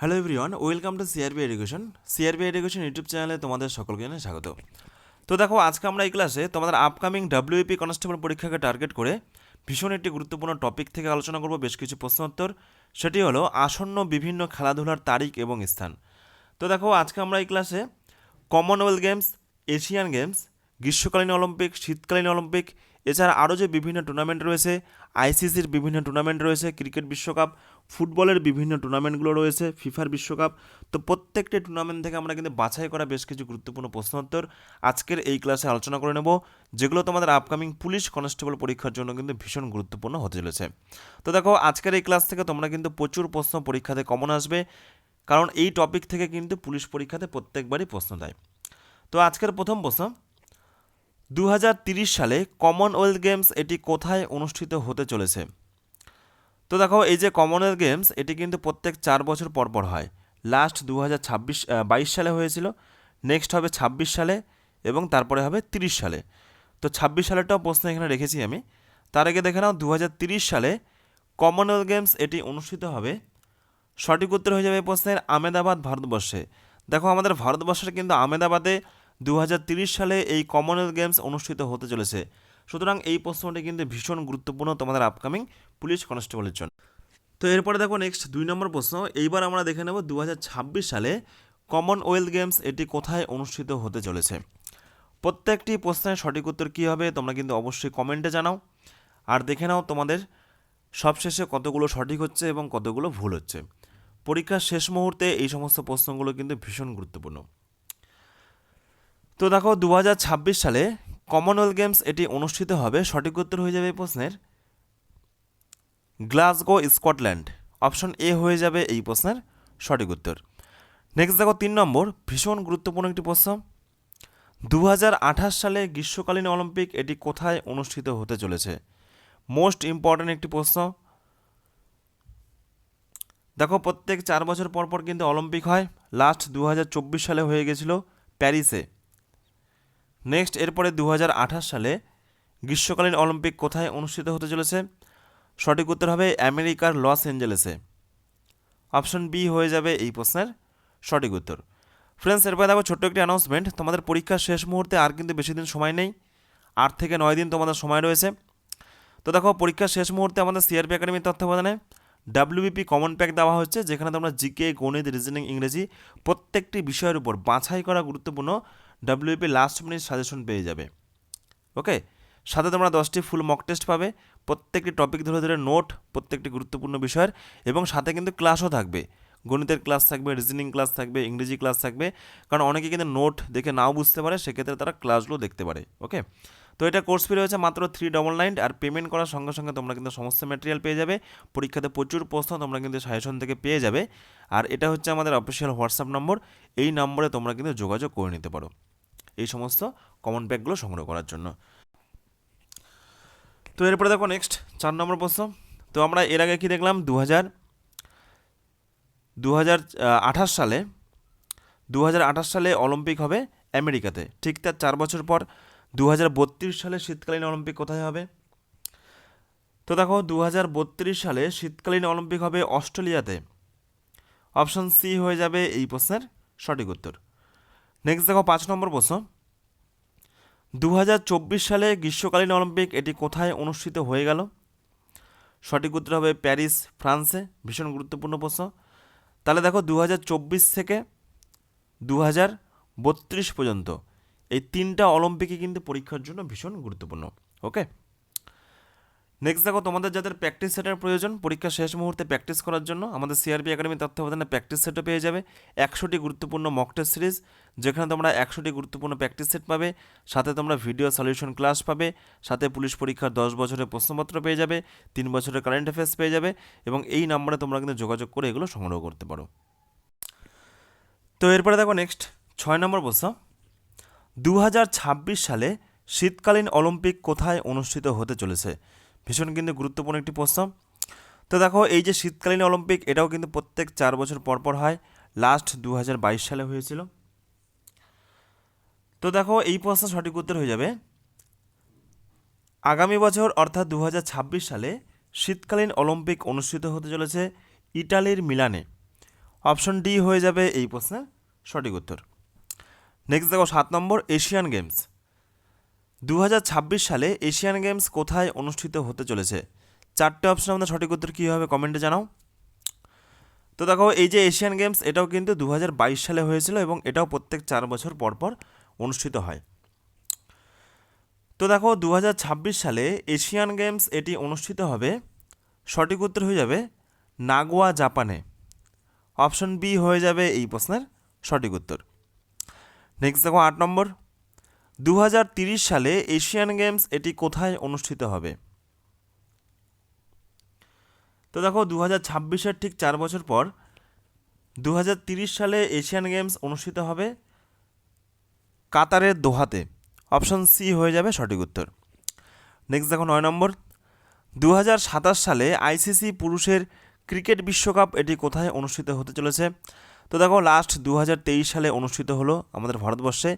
Hello everyone welcome to CRB education CRB education YouTube চ্যানেলে তোমাদের সকলকে জানাই স্বাগত। তো দেখো, আজকে আমরা এই ক্লাসে তোমাদের আপকামিং ডাব্লিউপি কনস্টেবল পরীক্ষাকে টার্গেট করে ভীষণ একটি গুরুত্বপূর্ণ টপিক থেকে আলোচনা করব, বেশ কিছু প্রশ্নোত্তর। সেটি হলো, আসন্ন বিভিন্ন খেলাধুলার তারিখ এবং স্থান। তো দেখো, আজকে আমরা এই ক্লাসে কমনওয়েলথ গেমস এশিয়ান গেমস গ্রীষ্মকালীন অলিম্পিক শীতকালীন অলিম্পিক এছাড়া আরও যে বিভিন্ন টুর্নামেন্ট রয়েছে আইসিসির বিভিন্ন টুর্নামেন্ট রয়েছে, ক্রিকেট বিশ্বকাপ, ফুটবলের বিভিন্ন টুর্নামেন্টগুলো রয়েছে, ফিফার বিশ্বকাপ। তো প্রত্যেকটি টুর্নামেন্ট থেকে আমরা কিন্তু বাছাই করা বেশ কিছু গুরুত্বপূর্ণ প্রশ্নোত্তর আজকের এই ক্লাসে আলোচনা করে নেব, যেগুলো তোমাদের আপকামিং পুলিশ কনস্টেবল পরীক্ষার জন্য কিন্তু ভীষণ গুরুত্বপূর্ণ হতে চলেছে। তো দেখো, আজকের এই ক্লাস থেকে তোমরা কিন্তু প্রচুর প্রশ্ন পরীক্ষাতে কমন আসবে, কারণ এই টপিক থেকে কিন্তু পুলিশ পরীক্ষাতে প্রত্যেকবারই প্রশ্ন দেয়। তো আজকের প্রথম প্রশ্ন দু সালে কমনওয়েলথ গেমস এটি কোথায় অনুষ্ঠিত হতে চলেছে? তো দেখো, এই যে কমনওয়েলথ গেমস এটি কিন্তু প্রত্যেক চার বছর পর পর হয়। লাস্ট দু হাজার ছাব্বিশ বাইশ সালে হয়েছিল নেক্সট হবে ছাব্বিশ সালে এবং তারপরে হবে তিরিশ সালে। তো ছাব্বিশ সালেরটাও প্রশ্ন এখানে রেখেছি আমি। তার আগে দেখে নাও দু সালে কমনওয়েলথ গেমস এটি অনুষ্ঠিত হবে। সঠিক উত্তর হয়ে যাবে এই প্রশ্নের আমেদাবাদ ভারতবর্ষে। দেখো, আমাদের ভারতবর্ষের কিন্তু আমেদাবাদে দু সালে এই কমনওয়েলথ গেমস অনুষ্ঠিত হতে চলেছে। সুতরাং এই প্রশ্নটি কিন্তু ভীষণ গুরুত্বপূর্ণ তোমাদের আপকামিং পুলিশ কনস্টেবলের জন্য। তো এরপরে দেখো নেক্সট দুই নম্বর প্রশ্ন। এইবার আমরা দেখে নেব দু হাজার ছাব্বিশ সালে কমনওয়েলথ গেমস এটি কোথায় অনুষ্ঠিত হতে চলেছে। প্রত্যেকটি প্রশ্নের সঠিক উত্তর কী হবে তোমরা কিন্তু অবশ্যই কমেন্টে জানাও। আর দেখে নাও তোমাদের সবশেষে কতগুলো সঠিক হচ্ছে এবং কতগুলো ভুল হচ্ছে। পরীক্ষার শেষ মুহূর্তে এই সমস্ত প্রশ্নগুলো কিন্তু ভীষণ গুরুত্বপূর্ণ। তো দেখো দু হাজার ছাব্বিশ সালে কমনওয়েলথ গেমস এটি অনুষ্ঠিত হবে। সঠিক উত্তর হয়ে যাবে এই প্রশ্নের? গ্লাসগো স্কটল্যান্ড অপশন এ হয়ে যাবে এই প্রশ্নের সঠিক উত্তর। নেক্সট দেখো, তিন নম্বর, ভীষণ গুরুত্বপূর্ণ একটি প্রশ্ন। দু হাজার আঠাশ সালে গ্রীষ্মকালীন অলিম্পিক এটি কোথায় অনুষ্ঠিত হতে চলেছে? মোস্ট ইম্পর্ট্যান্ট একটি প্রশ্ন। দেখো, প্রত্যেক চার বছর পর পর কিন্তু অলিম্পিক হয়। লাস্ট দু হাজার চব্বিশ সালে হয়ে গেছিল প্যারিসে নেক্সট, এরপরে দু হাজার আঠাশ সালে গ্রীষ্মকালীন অলিম্পিক কোথায় অনুষ্ঠিত হতে চলেছে? সঠিক উত্তর হবে আমেরিকার লস অ্যাঞ্জেলেসে। অপশন বি হয়ে যাবে এই প্রশ্নের সঠিক উত্তর। ফ্রেন্ডস, এরপরে দেখো ছোট্ট একটি অ্যানাউন্সমেন্ট তোমাদের পরীক্ষার শেষ মুহূর্তে আর কিন্তু বেশি দিন সময় নেই। আট থেকে নয় দিন তোমাদের সময় রয়েছে। তো দেখো পরীক্ষার শেষ মুহূর্তে আমাদের সিআরপি একাডেমির তত্ত্বাবধানে ডাব্লিউবিপি কমন প্যাক দেওয়া হচ্ছে, যেখানে তোমরা জিকে, গণিত, রিজনিং, ইংরেজি প্রত্যেকটি বিষয়ের উপর বাছাই করা গুরুত্বপূর্ণ ডাব্লিউপি লাস্ট মিনিট সাজেশন পেয়ে যাবে। ওকে সাথে তোমরা দশটি ফুল মক টেস্ট পাবে, প্রত্যেকটি টপিক ধরে ধরে নোট প্রত্যেকটি গুরুত্বপূর্ণ বিষয়ের, এবং সাথে কিন্তু ক্লাসও থাকবে। গণিতের ক্লাস থাকবে রিজনিং ক্লাস থাকবে, ইংরেজি ক্লাস থাকবে, কারণ অনেকে কিন্তু নোট দেখে নাও বুঝতে পারে, সেক্ষেত্রে তারা ক্লাসগুলো দেখতে পারে। ওকে তো এটা কোর্স ফি রয়েছে মাত্র থ্রি ডবল নাইন আর পেমেন্ট করার সঙ্গে সঙ্গে তোমরা কিন্তু সমস্ত ম্যাটেরিয়াল পেয়ে যাবে। পরীক্ষাতে প্রচুর প্রশ্ন তোমরা কিন্তু সাজেশন থেকে পেয়ে যাবে। আর এটা হচ্ছে আমাদের অফিসিয়াল হোয়াটসঅ্যাপ নম্বর এই নম্বরে তোমরা কিন্তু যোগাযোগ করে নিতে পারো। এই সমস্ত কমন ব্যাগগুলো সংগ্রহ করার জন্য। তো এরপরে দেখো নেক্সট চার নম্বর প্রশ্ন। তো আমরা এর আগে কি দেখলাম? দু হাজার দু হাজার আঠাশ সালে দু হাজার আঠাশ সালে অলিম্পিক হবে আমেরিকাতে। ঠিক তার চার বছর পর দু হাজার বত্রিশ সালে শীতকালীন অলিম্পিক কোথায় হবে? তো দেখো দু হাজার বত্রিশ সালে শীতকালীন অলিম্পিক হবে অস্ট্রেলিয়াতে। অপশন সি হয়ে যাবে এই প্রশ্নের সঠিক উত্তর। নেক্সট দেখো পাঁচ নম্বর প্রশ্ন। দু হাজার চব্বিশ সালে গ্রীষ্মকালীন অলিম্পিক এটি কোথায় অনুষ্ঠিত হয়ে গেল? সঠিক উত্তর হবে প্যারিস, ফ্রান্সে। ভীষণ গুরুত্বপূর্ণ প্রশ্ন। তাহলে দেখো দু হাজার চব্বিশ থেকে দু হাজার বত্রিশ পর্যন্ত এই তিনটা অলিম্পিকই কিন্তু পরীক্ষার জন্য ভীষণ গুরুত্বপূর্ণ। ওকে নেক্সট দেখো, তোমাদের যাদের প্র্যাকটিস সেটের প্রয়োজন, পরীক্ষা শেষ মুহূর্তে প্র্যাকটিস করার জন্য, আমাদের সিআরপি একাডেমি তত্ত্বাবধানে প্র্যাকটিস সেটও পেয়ে যাবে। একশোটি গুরুত্বপূর্ণ মক সিরিজ যেখানে তোমরা একশোটি গুরুত্বপূর্ণ প্র্যাকটিস সেট পাবে, সাথে তোমরা ভিডিও সলিউশন ক্লাস পাবে, সাথে পুলিশ পরীক্ষার দশ বছরের প্রশ্নপত্র পেয়ে যাবে, তিন বছরের কারেন্ট অ্যাফেয়ার্স পেয়ে যাবে, এবং এই নাম্বারে তোমরা কিন্তু যোগাযোগ করে এগুলো সংগ্রহ করতে পারো। তো এরপরে দেখো নেক্সট ছয় নম্বর প্রশ্ন। দু হাজার ছাব্বিশ সালে শীতকালীন অলিম্পিক কোথায় অনুষ্ঠিত হতে চলেছে? ভীষণ কিন্তু গুরুত্বপূর্ণ একটি প্রশ্ন। তো দেখো, এই যে শীতকালীন অলিম্পিক, এটাও কিন্তু প্রত্যেক চার বছর পর পর হয়। লাস্ট দু হাজার বাইশ সালে হয়েছিল। তো দেখো, এই প্রশ্ন সঠিক উত্তর হয়ে যাবে। আগামী বছর, অর্থাৎ দু হাজার ছাব্বিশ সালে, শীতকালীন অলিম্পিক অনুষ্ঠিত হতে চলেছে ইটালির মিলানে। অপশন ডি হয়ে যাবে এই প্রশ্নের সঠিক উত্তর। নেক্সট দেখো, সাত নম্বর, এশিয়ান গেমস। দু হাজার ছাব্বিশ সালে এশিয়ান গেমস কোথায় অনুষ্ঠিত হতে চলেছে? চারটে অপশন আমাদের সঠিক উত্তর কী হবে কমেন্টে জানাও। তো দেখো, এই যে এশিয়ান গেমস, এটাও কিন্তু দু হাজার বাইশ সালে হয়েছিল এবং এটাও প্রত্যেক চার বছর পর পর অনুষ্ঠিত হয়। তো দেখো দু হাজার ছাব্বিশ সালে এশিয়ান গেমস এটি অনুষ্ঠিত হবে। সঠিক উত্তর হয়ে যাবে নাগোয়া, জাপানে। অপশন বি হয়ে যাবে এই প্রশ্নের সঠিক উত্তর। নেক্সট দেখো, আট নম্বর। দু সালে এশিয়ান গেমস এটি কোথায় অনুষ্ঠিত হবে? তো দেখো দু হাজার ঠিক চার বছর পর দু সালে এশিয়ান গেমস অনুষ্ঠিত হবে কাতারের দোহাতে। অপশন সি হয়ে যাবে সঠিক উত্তর। নেক্সট দেখো, নয় নম্বর। দু হাজার সাতাশ সালে আইসিসি পুরুষের ক্রিকেট বিশ্বকাপ এটি কোথায় অনুষ্ঠিত হতে চলেছে? তো দেখো লাস্ট দু হাজার তেইশ সালে অনুষ্ঠিত হলো আমাদের ভারতবর্ষে।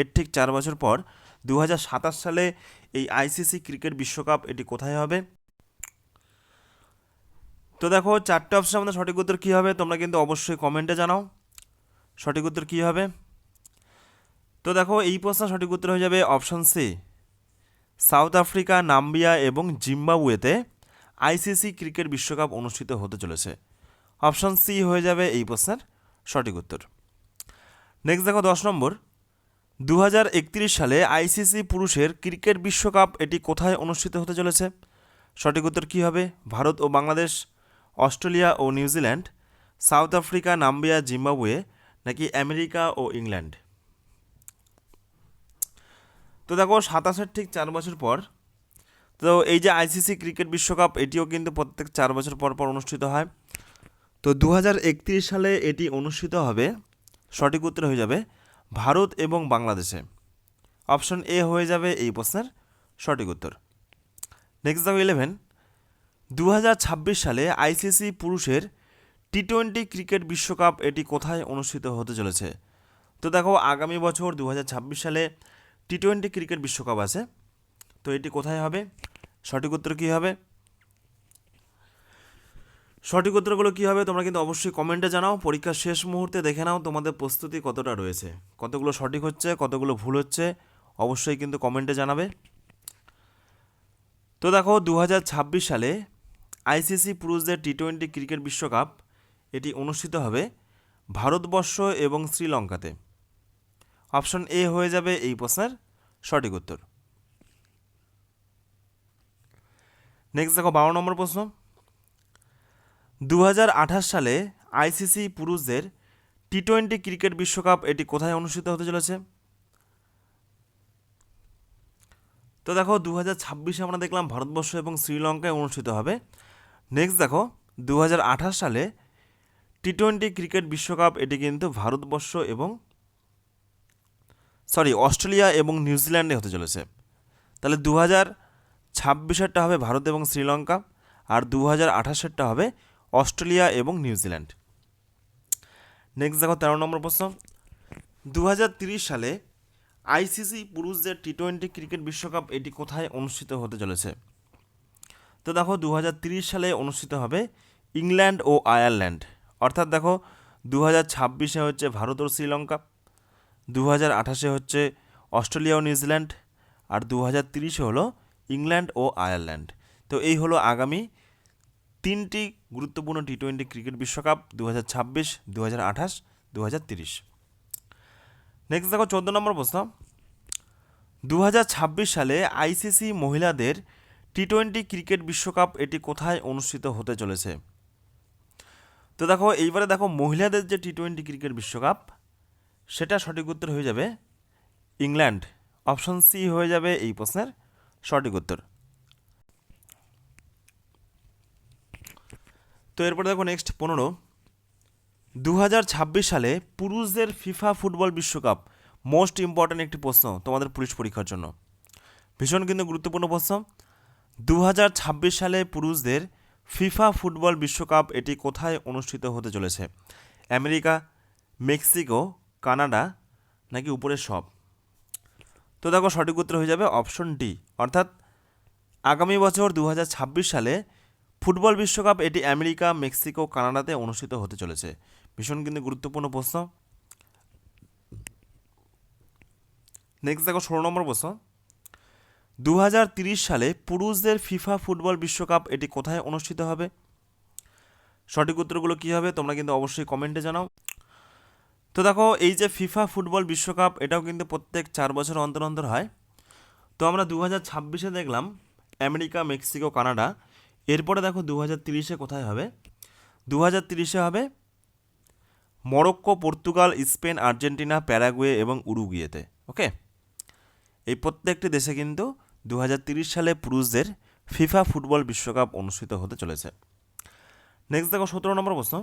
এর ঠিক চার বছর পর দু হাজার সাতাশ সালে এই আইসিসি ক্রিকেট বিশ্বকাপ এটি কোথায় হবে? তো দেখো, চারটে অপশন আমাদের সঠিক উত্তর কী হবে? তোমরা কিন্তু অবশ্যই কমেন্টে জানাও। সঠিক উত্তর কী হবে? তো দেখো, এই প্রশ্নের সঠিক উত্তর হয়ে যাবে option C South Africa, Namibia এবং জিম্বাবুয়েতে আইসিসি ক্রিকেট বিশ্বকাপ অনুষ্ঠিত হতে চলেছে। অপশন সি হয়ে যাবে এই প্রশ্নের সঠিক উত্তর। নেক্সট দেখো, দশ নম্বর। দু হাজার একত্রিশ সালে আইসিসি পুরুষের ক্রিকেট বিশ্বকাপ এটি কোথায় অনুষ্ঠিত হতে চলেছে? সঠিক উত্তর কী হবে? ভারত ও বাংলাদেশ, অস্ট্রেলিয়া ও New Zealand South Africa, Namibia, Zimbabwe নাকি আমেরিকা ও ইংল্যান্ড? তো দেখো, সাতাশের ঠিক চার বছর পর, তো এই যে আইসিসি ক্রিকেট বিশ্বকাপ, এটিও কিন্তু প্রত্যেক চার বছর পর পর অনুষ্ঠিত হয়। তো দু হাজার একত্রিশ সালে এটি অনুষ্ঠিত হবে, সঠিক উত্তর হয়ে যাবে ভারত এবং বাংলাদেশে। অপশন এ হয়ে যাবে এই প্রশ্নের সঠিক উত্তর। নেক্সট দেখো ইলেভেন দু হাজার ছাব্বিশ সালে আইসিসি পুরুষের টি টোয়েন্টি ক্রিকেট বিশ্বকাপ এটি কোথায় অনুষ্ঠিত হতে চলেছে? তো দেখো, আগামী বছর দু হাজার ছাব্বিশ সালে টি টোয়েন্টি ক্রিকেট বিশ্বকাপ আছে। তো এটি কোথায় হবে? সঠিক উত্তর কী হবে? সঠিক উত্তরগুলো কী হবে তোমরা কিন্তু অবশ্যই কমেন্টে জানাও। পরীক্ষার শেষ মুহূর্তে দেখে নাও তোমাদের প্রস্তুতি কতটা রয়েছে। কতগুলো সঠিক হচ্ছে, কতগুলো ভুল হচ্ছে, অবশ্যই কিন্তু কমেন্টে জানাবে। তো দেখো দু হাজার ছাব্বিশ সালে আইসিসি পুরুষদের টি টোয়েন্টি ক্রিকেট বিশ্বকাপ এটি অনুষ্ঠিত হবে ভারতবর্ষ এবং শ্রীলঙ্কাতে। অপশন এ হয়ে যাবে এই প্রশ্নের সঠিক উত্তর। নেক্সট দেখো, বারো নম্বর প্রশ্ন। দু হাজার আঠাশ সালে আইসিসি পুরুষদের টি টোয়েন্টি ক্রিকেট বিশ্বকাপ এটি কোথায় অনুষ্ঠিত হতে চলেছে? তো দেখো দু হাজার ছাব্বিশে আমরা দেখলাম ভারতবর্ষ এবং শ্রীলঙ্কায় অনুষ্ঠিত হবে। নেক্সট দেখো দু হাজার আঠাশ সালে টি টোয়েন্টি ক্রিকেট বিশ্বকাপ, এটি কিন্তু ভারতবর্ষ এবং সরি, অস্ট্রেলিয়া এবং নিউজিল্যান্ডে হতে চলেছে। তাহলে দু হাজার ছাব্বিশেরটা হবে ভারত এবং শ্রীলঙ্কা, আর দু হাজার আঠাশেরটা হবে অস্ট্রেলিয়া এবং নিউজিল্যান্ড নেক্সট দেখো তেরো নম্বর প্রশ্ন। দু সালে আইসিসি পুরুষদের টি টোয়েন্টি ক্রিকেট বিশ্বকাপ এটি কোথায় অনুষ্ঠিত হতে চলেছে? তো দেখো দু সালে অনুষ্ঠিত হবে ইংল্যান্ড ও আয়ারল্যান্ড। অর্থাৎ দেখো দু হাজার ছাব্বিশে হচ্ছে ভারত ও শ্রীলঙ্কা দু হাজার আঠাশে হচ্ছে অস্ট্রেলিয়া ও নিউজিল্যান্ড আর দু হাজার তিরিশে হলো ইংল্যান্ড ও আয়ারল্যান্ড। তো এই হলো আগামী তিনটি গুরুত্বপূর্ণ টি টোয়েন্টি ক্রিকেট বিশ্বকাপ দু হাজার ছাব্বিশ দু হাজার আঠাশ দু হাজার তিরিশ। নেক্সট দেখো চোদ্দ নম্বর প্রশ্ন। দু হাজার ছাব্বিশ সালে আইসিসি মহিলাদের টি টোয়েন্টি ক্রিকেট বিশ্বকাপ এটি কোথায় অনুষ্ঠিত হতে চলেছে? তো দেখো, এইবারে দেখো মহিলাদের যে টি টোয়েন্টি ক্রিকেট বিশ্বকাপ, সেটা সঠিক উত্তর হয়ে যাবে ইংল্যান্ড। অপশন সি হয়ে যাবে এই প্রশ্নের সঠিক উত্তর। তো এরপরে দেখো নেক্সট পনেরো। দু সালে পুরুষদের ফিফা ফুটবল বিশ্বকাপ মোস্ট ইম্পর্ট্যান্ট একটি প্রশ্ন তোমাদের পুলিশ পরীক্ষার জন্য। ভীষণ কিন্তু গুরুত্বপূর্ণ প্রশ্ন। দু হাজার ছাব্বিশ সালে পুরুষদের ফিফা ফুটবল বিশ্বকাপ এটি কোথায় অনুষ্ঠিত হতে চলেছে? আমেরিকা, মেক্সিকো, কানাডা নাকি উপরের সব? তো দেখো সঠিক উত্তর হয়ে যাবে অপশন ডি। অর্থাৎ আগামী বছর দু হাজার ছাব্বিশ সালে ফুটবল বিশ্বকাপ এটি আমেরিকা, মেক্সিকো, কানাডাতে অনুষ্ঠিত হতে চলেছে। ভীষণ কিন্তু গুরুত্বপূর্ণ প্রশ্ন। নেক্সট দেখো, ষোলো নম্বর প্রশ্ন। দু সালে পুরুষদের ফিফা ফুটবল বিশ্বকাপ এটি কোথায় অনুষ্ঠিত হবে? সঠিক উত্তরগুলো কী হবে তোমরা কিন্তু অবশ্যই কমেন্টে জানাও। তো দেখো, এই যে ফিফা ফুটবল বিশ্বকাপ, এটাও কিন্তু প্রত্যেক চার বছর অন্তর অন্তর হয়। তো আমরা দু হাজার দেখলাম আমেরিকা, মেক্সিকো, কানাডা এরপরে দেখো দু হাজার তিরিশে কোথায় হবে? দু হাজার তিরিশে হবে Morocco, Portugal, Spain, Argentina, Paraguay এবং উরুগুয়েতে, ওকে? এই প্রত্যেকটি দেশে কিন্তু দু সালে পুরুষদের ফিফা ফুটবল বিশ্বকাপ অনুষ্ঠিত হতে চলেছে। নেক্সট দেখো সতেরো নম্বর প্রশ্ন।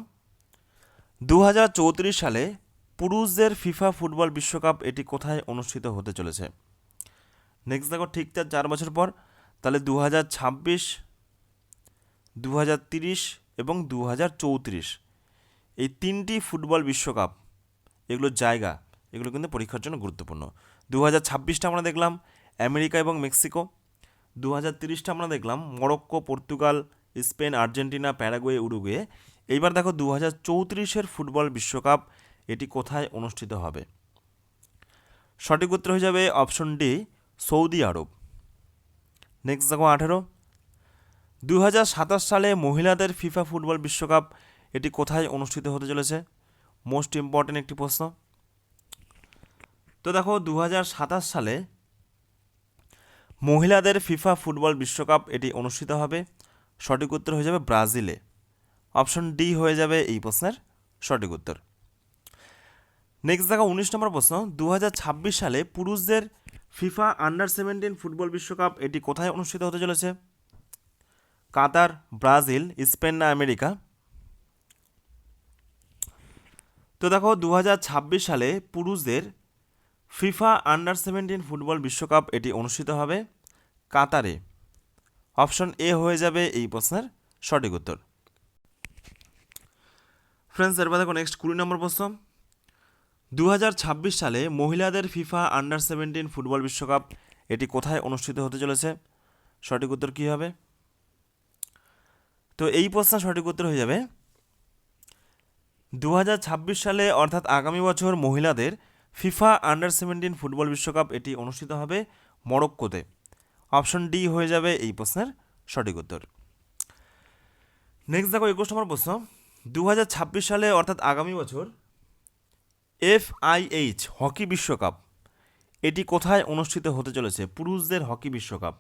দু হাজার চৌত্রিশ সালে পুরুষদের ফিফা ফুটবল বিশ্বকাপ এটি কোথায় অনুষ্ঠিত হতে চলেছে? নেক্সট দেখো ঠিক তার চার বছর পর। তাহলে দু হাজার ছাব্বিশ দু এবং দু হাজার চৌত্রিশ। এই তিনটি ফুটবল বিশ্বকাপ এগুলোর জায়গা, এগুলো কিন্তু পরীক্ষার জন্য গুরুত্বপূর্ণ। দু হাজার ছাব্বিশটা আমরা দেখলাম আমেরিকা এবং মেক্সিকো। দু হাজার তিরিশটা আমরা দেখলাম Morocco, Portugal, Spain, Argentina, Paraguay, Uruguay. এইবার দেখো দু হাজার চৌত্রিশের ফুটবল বিশ্বকাপ, এটি কোথায় অনুষ্ঠিত হবে? সঠিক উত্তর হয়ে যাবে option D, Saudi Arab. Next দেখো আঠেরো। দু হাজার সাতাশ সালে মহিলাদের ফিফা ফুটবল বিশ্বকাপ এটি কোথায় অনুষ্ঠিত হতে চলেছে? মোস্ট ইম্পর্ট্যান্ট একটি প্রশ্ন। তো দেখো দু হাজার সাতাশ সালে মহিলাদের ফিফা ফুটবল বিশ্বকাপ এটি অনুষ্ঠিত হবে। সঠিক উত্তর হয়ে যাবে ব্রাজিলে। অপশন ডি হয়ে যাবে এই প্রশ্নের সঠিক উত্তর। নেক্সট দেখো, উনিশ নম্বর প্রশ্ন। দু হাজার ছাব্বিশ সালে পুরুষদের ফিফা আন্ডার সেভেন্টিন ফুটবল বিশ্বকাপ এটি কোথায় অনুষ্ঠিত হতে চলেছে? কাতার, ব্রাজিল, স্পেন না আমেরিকা? তো দেখো দু হাজার ছাব্বিশ সালে পুরুষদের ফিফা আন্ডার সেভেন্টিন ফুটবল বিশ্বকাপ এটি অনুষ্ঠিত হবে কাতারে। অপশন এ হয়ে যাবে এই প্রশ্নের সঠিক উত্তর। ফ্রেন্ডস এরপর দেখো নেক্সট কুড়ি নম্বর প্রশ্ন। দু হাজার ছাব্বিশ সালে মহিলাদের ফিফা আন্ডার সেভেন্টিন ফুটবল বিশ্বকাপ এটি কোথায় অনুষ্ঠিত হতে চলেছে? সঠিক উত্তর কী হবে? তো এই প্রশ্ন সঠিক উত্তর হয়ে যাবে। দু হাজার ছাব্বিশ সালে অর্থাৎ আগামী বছর মহিলাদের ফিফা আন্ডার সেভেন্টিন ফুটবল বিশ্বকাপ এটি অনুষ্ঠিত হবে মরক্কোতে। অপশন ডি হয়ে যাবে এই প্রশ্নের সঠিক উত্তর। নেক্সট দেখো একুশ নম্বর প্রশ্ন। দু হাজার ছাব্বিশ সালে অর্থাৎ আগামী বছর এফআইএইচ হকি বিশ্বকাপ এটি কোথায় অনুষ্ঠিত হতে চলেছে? পুরুষদের হকি বিশ্বকাপ।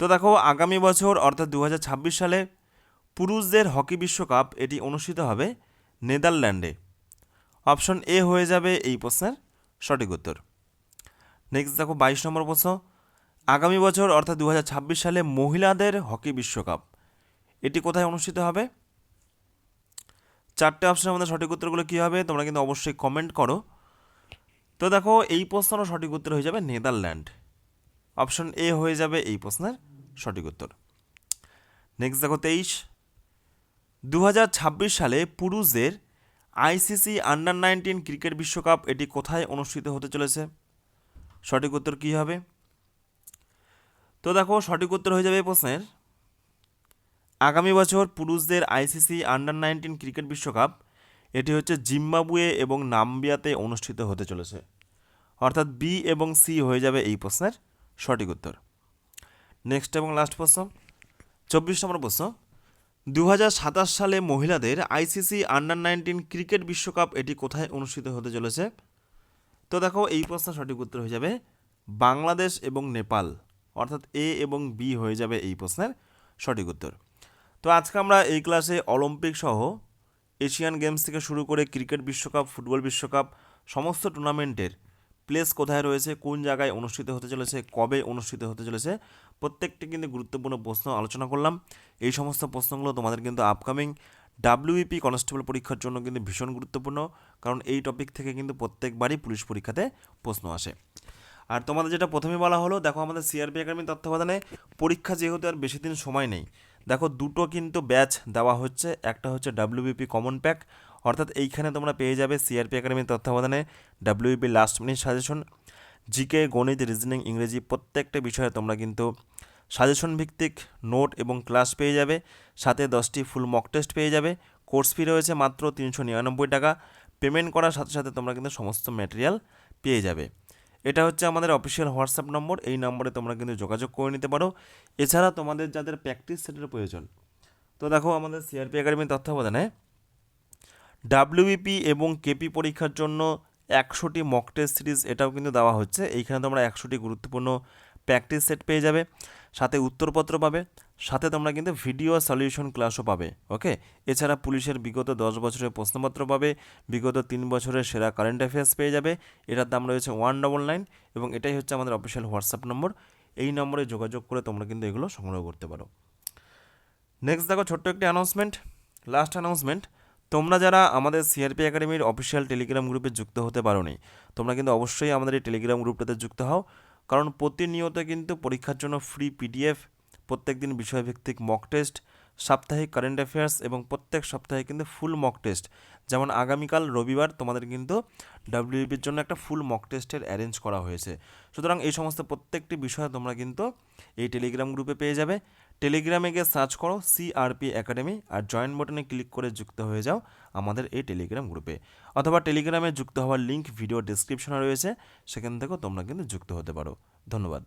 তো দেখো, আগামী বছর, অর্থাৎ দু হাজার ছাব্বিশ সালে, পুরুষদের হকি বিশ্বকাপ এটি অনুষ্ঠিত হবে নেদারল্যান্ডে। অপশন এ হয়ে যাবে এই প্রশ্নের সঠিক উত্তর। নেক্সট দেখো, বাইশ নম্বর প্রশ্ন। আগামী বছর, অর্থাৎ দু হাজার ছাব্বিশ সালে, মহিলাদের হকি বিশ্বকাপ এটি কোথায় অনুষ্ঠিত হবে? চারটে অপশনের মধ্যে সঠিক উত্তরগুলো কী হবে, তোমরা কিন্তু অবশ্যই কমেন্ট করো। তো দেখো, এই প্রশ্নেরও সঠিক উত্তর হয়ে যাবে নেদারল্যান্ড। অপশন এ হয়ে যাবে এই প্রশ্নের সঠিক উত্তর। নেক্সট দেখো তেইশ। দু সালে পুরুষদের আইসিসি আন্ডার নাইনটিন ক্রিকেট বিশ্বকাপ এটি কোথায় অনুষ্ঠিত হতে চলেছে? সঠিক উত্তর কী হবে? তো দেখো সঠিক উত্তর হয়ে যাবে এই প্রশ্নের। আগামী বছর পুরুষদের আইসিসি আন্ডার নাইনটিন ক্রিকেট বিশ্বকাপ এটি হচ্ছে জিম্বাবুয়ে এবং নাম্বিয়াতে অনুষ্ঠিত হতে চলেছে। অর্থাৎ বি এবং সি হয়ে যাবে এই প্রশ্নের সঠিক উত্তর। নেক্সট এবং লাস্ট প্রশ্ন। চব্বিশ নম্বর প্রশ্ন। দু হাজার সাতাশ সালে মহিলাদের আইসিসি আন্ডার নাইনটিন ক্রিকেট বিশ্বকাপ এটি কোথায় অনুষ্ঠিত হতে চলেছে? তো দেখো, এই প্রশ্নের সঠিক উত্তর হয়ে যাবে বাংলাদেশ এবং নেপাল। অর্থাৎ এ এবং বি হয়ে যাবে এই প্রশ্নের সঠিক উত্তর। তো আজকে আমরা এই ক্লাসে অলিম্পিক সহ এশিয়ান গেমস থেকে শুরু করে ক্রিকেট বিশ্বকাপ ফুটবল বিশ্বকাপ, সমস্ত টুর্নামেন্টের প্লেস কোথায় রয়েছে, কোন জায়গায় অনুষ্ঠিত হতে চলেছে, কবে অনুষ্ঠিত হতে চলেছে, প্রত্যেকটি কিন্তু গুরুত্বপূর্ণ প্রশ্ন আলোচনা করলাম। এই সমস্ত প্রশ্নগুলো তোমাদের কিন্তু আপকামিং ডাব্লিউইপি কনস্টেবল পরীক্ষার জন্য কিন্তু ভীষণ গুরুত্বপূর্ণ, কারণ এই টপিক থেকে কিন্তু প্রত্যেকবারই পুলিশ পরীক্ষাতে প্রশ্ন আসে। আর তোমাদের যেটা প্রথমে বলা হলো, দেখো আমাদের সিআরপি একাডেমি তত্ত্বাবধানে পরীক্ষা যেহেতু আর বেশি দিন সময় নেই, দেখো দুটো কিন্তু ব্যাচ দেওয়া হচ্ছে, একটা হচ্ছে ডাব্লিউবিপি কমন প্যাক অর্থাৎ এইখানে তোমরা পেয়ে যাবে সিআরপি একাডেমির তত্ত্বাবধানে WBP last minute suggestion GK গণিত রিজনিং ইংরেজি প্রত্যেকটা বিষয়ে তোমরা কিন্তু সাজেশন ভিত্তিক নোট এবং ক্লাস পেয়ে যাবে। সাথে দশটি ফুল মক টেস্ট পেয়ে যাবে। কোর্স ফি রয়েছে মাত্র তিনশো নিরানব্বই টাকা। পেমেন্ট করার সাথে সাথে তোমরা কিন্তু সমস্ত ম্যাটেরিয়াল পেয়ে যাবে। এটা হচ্ছে আমাদের অফিসিয়াল হোয়াটসঅ্যাপ নম্বর এই নম্বরে তোমরা কিন্তু যোগাযোগ করে নিতে পারো। এছাড়া তোমাদের যাদের প্র্যাকটিস সেটের প্রয়োজন, তো দেখো আমাদের সিআরপি একাডেমির তত্ত্বাবধানে ডাব্লিউবিপি এবং কেপি পরীক্ষার জন্য একশোটি মক টেস্ট সিরিজ এটাও কিন্তু দেওয়া হচ্ছে। এইখানে তোমরা একশোটি গুরুত্বপূর্ণ প্র্যাকটিস সেট পেয়ে যাবে, সাথে উত্তরপত্র পাবে, সাথে তোমরা কিন্তু ভিডিও সলিউশন ক্লাসও পাবে ওকে এছাড়া পুলিশের বিগত দশ বছরের প্রশ্নপত্র পাবে, বিগত তিন বছরের সেরা কারেন্ট অ্যাফেয়ার্স পেয়ে যাবে, এটার দাম রয়েছে ওয়ান ডবল নাইন এবং এটাই হচ্ছে আমাদের অফিসিয়াল হোয়াটসঅ্যাপ নম্বর এই নম্বরে যোগাযোগ করে তোমরা কিন্তু এগুলো সংগ্রহ করতে পারো। নেক্সট দেখো ছোট্ট একটি অ্যানাউন্সমেন্ট লাস্ট অ্যানাউন্সমেন্ট তোমরা যারা আমাদের সিআরপি একাডেমির অফিসিয়াল টেলিগ্রাম গ্রুপে যুক্ত হতে পারোনি, তোমরা কিন্তু অবশ্যই আমাদের এই টেলিগ্রাম গ্রুপটাতে যুক্ত হও। কারণ প্রতিনিয়ত কিন্তু পরীক্ষার জন্য ফ্রি পিডিএফ প্রত্যেক দিন বিষয়ভিত্তিক মক টেস্ট সাপ্তাহিক কারেন্ট অ্যাফেয়ার্স এবং প্রত্যেক সপ্তাহে কিন্তু ফুল মক টেস্ট যেমন আগামীকাল রবিবার তোমাদের কিন্তু ডাব্লিউবির জন্য একটা ফুল মক টেস্টের অ্যারেঞ্জ করা হয়েছে। সুতরাং এই সমস্ত প্রত্যেকটি বিষয় তোমরা কিন্তু এই টেলিগ্রাম গ্রুপে পেয়ে যাবে। টেলিগ্রামে গিয়ে সার্চ করো সিআরপি একাডেমি আর জয়েন বাটনে ক্লিক করে যুক্ত হয়ে যাও আমাদের এই টেলিগ্রাম গ্রুপে। অথবা টেলিগ্রামে যুক্ত হওয়ার লিঙ্ক ভিডিও ডিসক্রিপশনে রয়েছে, সেখান থেকেও তোমরা কিন্তু যুক্ত হতে পারো। ধন্যবাদ।